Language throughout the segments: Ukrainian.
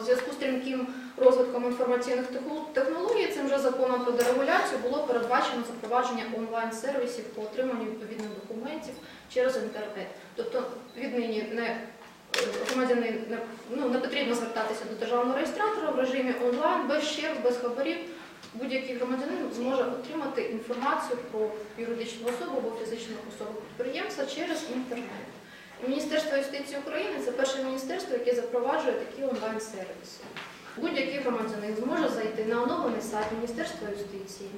в зв'язку з стрімким розвитком інформаційних технологій цим же законом про дерегуляцію було передбачено запровадження онлайн-сервісів по отриманню відповідних документів через інтернет. Тобто віднині не е, громадянин ну, не потрібно звертатися до державного реєстратора в режимі онлайн, без черг, без хабарів. Будь-який громадянин зможе отримати інформацію про юридичну особу або фізичну особу підприємця через інтернет. Міністерство юстиції України це перше міністерство, яке запроваджує такі онлайн-сервіси. Будь-який громадянин зможе зайти на оновлений сайт Міністерства юстиції.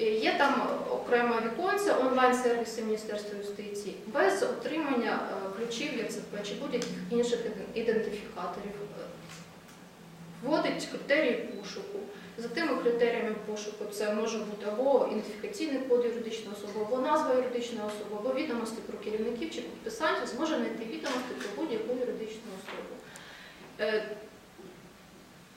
Е, Є там окреме віконце онлайн-сервіси Міністерства юстиції без отримання е, ключів ЄЦП чи будь-яких інших ідентифікаторів. Е, Вводить критерії пошуку. За тими критеріями пошуку це може бути або ідентифікаційний код юридичної особи, або назва юридичної особи, або відомості про керівників чи підписантів, зможе знайти відомості про будь-яку юридичну особу. Е,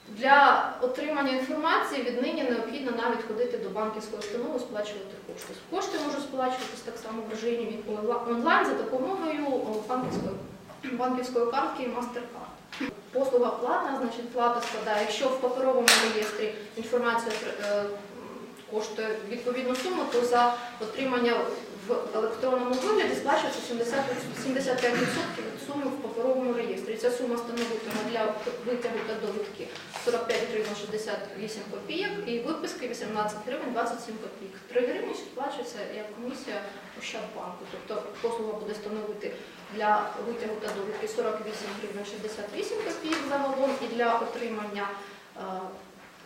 Для отримання інформації віднині необхідно навіть ходити до банківської установи, сплачувати кошти. Кошти можуть сплачуватись так само в режимі онла- онлайн за допомогою о, банківської, банківської картки MasterCard. Послуга платна, значить плата складає, якщо в паперовому реєстрі інформація е, коштує відповідну суму, то за отримання в електронному вигляді сплачується 70 75% від суми в паперовому реєстрі. Ця сума становитиме для витягу та довідки 45 гривень 68 копійок і виписки 18 гривень 27 копійок. 3 гривні сплачується як комісія Ощадбанку. Тобто послуга буде становити для витягу та довідки 48 гривень 68 копійок загалом і для отримання е,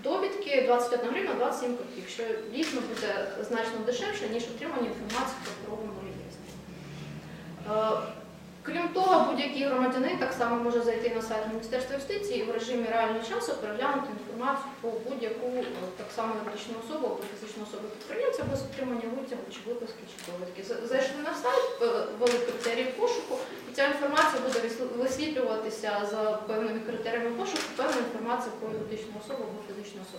довідки 21 гривна 27 копійок, що дійсно буде значно дешевше, ніж отримання інформації в паперовому реєстрі. Крім того, будь-який громадянин так само може зайти на сайт Міністерства юстиції і в режимі реального часу переглянути інформацію про будь-яку е, так само юридичну особу або фізичну особу підприємця без отримання витягу чи виписки чи довідки. Зайшли на сайт, е, ввели критерії пошуку, і ця інформація буде висвітлюватися за певними критеріями пошуку, певна інформація про юридичну особу або фізичну особу.